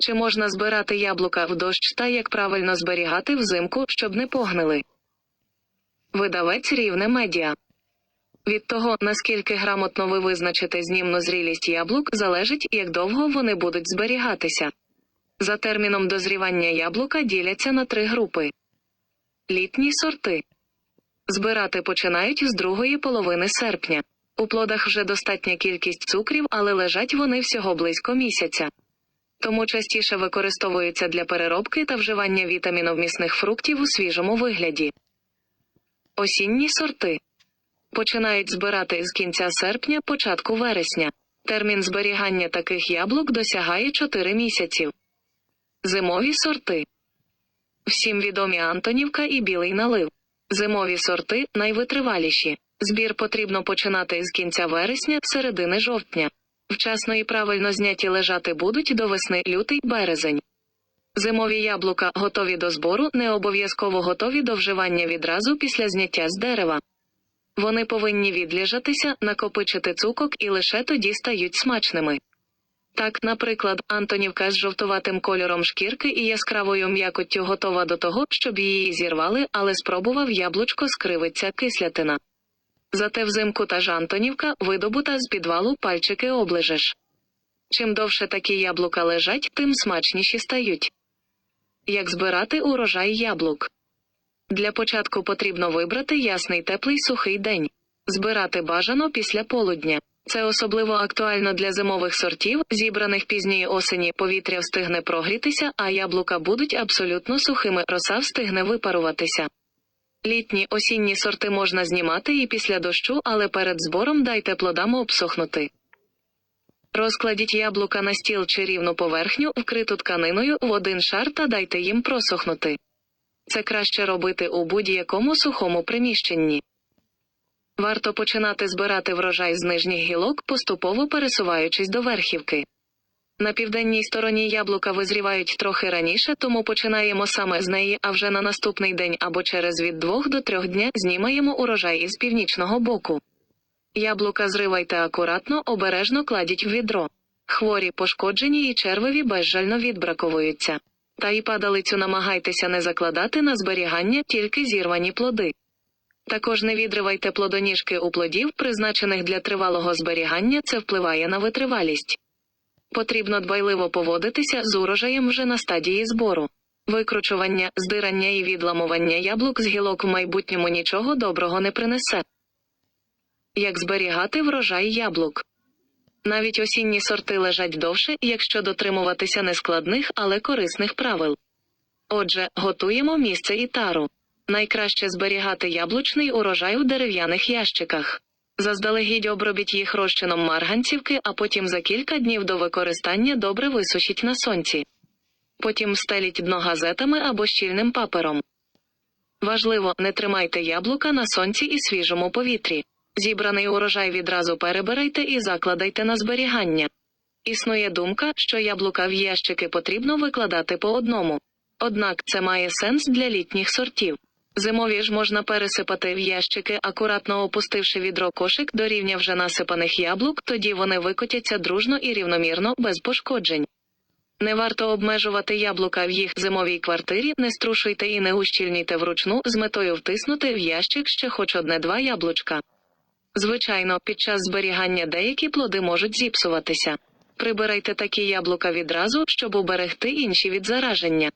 Чи можна збирати яблука в дощ та як правильно зберігати взимку, щоб не погнили? Видавець рівне медіа. Від того, наскільки грамотно ви визначите знімну зрілість яблук, залежить, як довго вони будуть зберігатися. За терміном дозрівання яблука діляться на три групи. Літні сорти. Збирати починають з другої половини серпня. У плодах вже достатня кількість цукрів, але лежать вони всього близько місяця. Тому частіше використовуються для переробки та вживання вітаміновмісних фруктів у свіжому вигляді. Осінні сорти починають збирати з кінця серпня, початку вересня. Термін зберігання таких яблук досягає 4 місяців. Зимові сорти. Всім відомі Антонівка і білий налив. Зимові сорти найвитриваліші. Збір потрібно починати з кінця вересня, середини жовтня. Вчасно і правильно зняті лежати будуть до весни лютий березень. Зимові яблука готові до збору, не обов'язково готові до вживання відразу після зняття з дерева. Вони повинні відліжатися, накопичити цукок і лише тоді стають смачними. Так, наприклад, Антонівка з жовтуватим кольором шкірки і яскравою м'якоттю готова до того, щоб її зірвали, але спробував яблучко скривиться кислятина. Зате взимку та ж Антонівка, видобута з підвалу пальчики оближеш. Чим довше такі яблука лежать, тим смачніші стають. Як збирати урожай яблук? Для початку потрібно вибрати ясний теплий сухий день. Збирати бажано після полудня. Це особливо актуально для зимових сортів, зібраних пізньої осені повітря встигне прогрітися, а яблука будуть абсолютно сухими, роса встигне випаруватися. Літні осінні сорти можна знімати і після дощу, але перед збором дайте плодам обсохнути. Розкладіть яблука на стіл чи рівну поверхню, вкриту тканиною в один шар та дайте їм просохнути. Це краще робити у будь-якому сухому приміщенні. Варто починати збирати врожай з нижніх гілок, поступово пересуваючись до верхівки. На південній стороні яблука визрівають трохи раніше, тому починаємо саме з неї, а вже на наступний день або через від двох до трьох дня знімаємо урожай із північного боку. Яблука зривайте акуратно, обережно кладіть в відро. Хворі, пошкоджені і червиві безжально відбраковуються. Та й падалицю намагайтеся не закладати на зберігання тільки зірвані плоди. Також не відривайте плодоніжки у плодів, призначених для тривалого зберігання, це впливає на витривалість. Потрібно дбайливо поводитися з урожаєм вже на стадії збору. Викручування, здирання і відламування яблук з гілок в майбутньому нічого доброго не принесе. Як зберігати врожай яблук? Навіть осінні сорти лежать довше, якщо дотримуватися нескладних, але корисних правил. Отже, готуємо місце і тару. Найкраще зберігати яблучний урожай у дерев'яних ящиках. Заздалегідь обробіть їх розчином марганцівки, а потім за кілька днів до використання добре висушіть на сонці. Потім встеліть дно газетами або щільним папером. Важливо, не тримайте яблука на сонці і свіжому повітрі. Зібраний урожай відразу перебирайте і закладайте на зберігання. Існує думка, що яблука в ящики потрібно викладати по одному. Однак це має сенс для літніх сортів. Зимові ж можна пересипати в ящики, акуратно опустивши відро кошик до рівня вже насипаних яблук, тоді вони викотяться дружно і рівномірно, без пошкоджень. Не варто обмежувати яблука в їх зимовій квартирі, не струшуйте і не ущільнійте вручну з метою втиснути в ящик ще хоч одне-два яблучка. Звичайно, під час зберігання деякі плоди можуть зіпсуватися. Прибирайте такі яблука відразу, щоб уберегти інші від зараження.